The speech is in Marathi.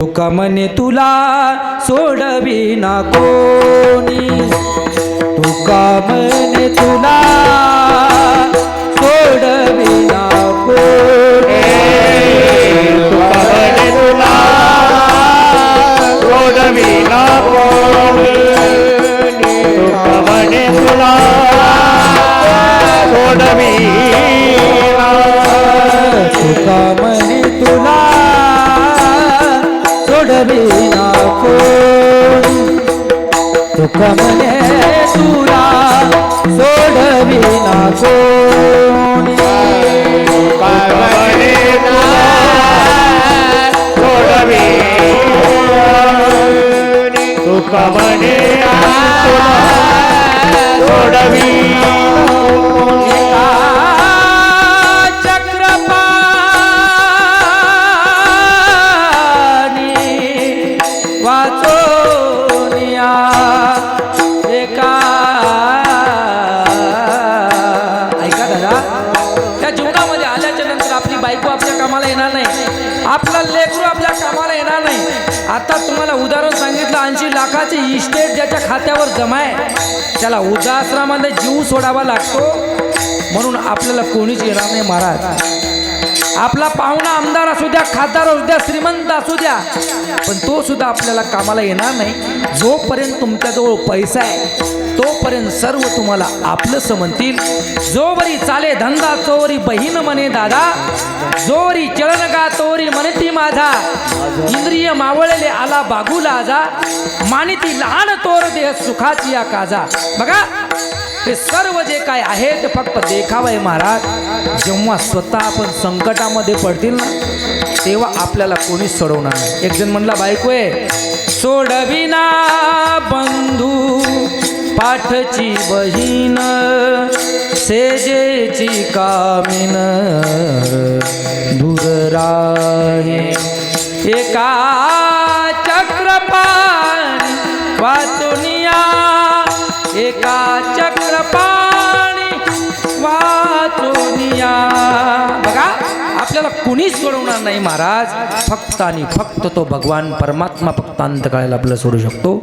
तुका म्हणे तुला सोडविना कोणी. तुका म्हणे तुला सोडवी ना कोणी. तुकावणे तुला सोडविना कोणी. तुकावणे तुला सोडविना तुका सोडविना कोणी तुका म्हणे तुला सोडविना कोणी तुकावणे तुला सोडविना कामाला येणार नाही. आपला लेकरू आपल्या कामाला येणार नाही. आता तुम्हाला उदाहरण सांगितलं ऐंशी लाखाची इस्टेट ज्याच्या खात्यावर जमा आहे. त्याला वृद्धाश्रमामध्ये जीव सोडावा लागतो. म्हणून आपल्याला कोणीच येणार नाही महाराज. आपला पाहुणा आमदार असू द्या खासदार असू द्या श्रीमंत असू द्या. पण तो सुद्धा आपल्याला कामाला येणार नाही. जोपर्यंत तुमच्याजवळ पैसा आहे तोपर्यंत सर्व तुम्हाला आपलं समजतील जोवरी चाले धंदा चोरी बहीण म्हणे दादा. जोवरी चळण गा तोरी म्हणती माझा. इंद्रिय मावळले आला बागू लाजा. मानिती लहान तोर देह सुखाची या काजा. बघा हे सर्व जे काय आहे ते फक्त देखावं आहे महाराज. जेव्हा स्वतः आपण संकटामध्ये पडतील ना तेव्हा आपल्याला कोणीच सोडवणार नाही. एक जण म्हणला बायको आहे सोडविना बंधू पाठची बहीण सेजेची कामिन दूर राहे एका चक्रपाणी वाचून आपल्याला कुणीच सोडवणार नाही महाराज. फक्त आणि फक्त तो भगवान परमात्मा फक्त अंत आपलं सोडू शकतो.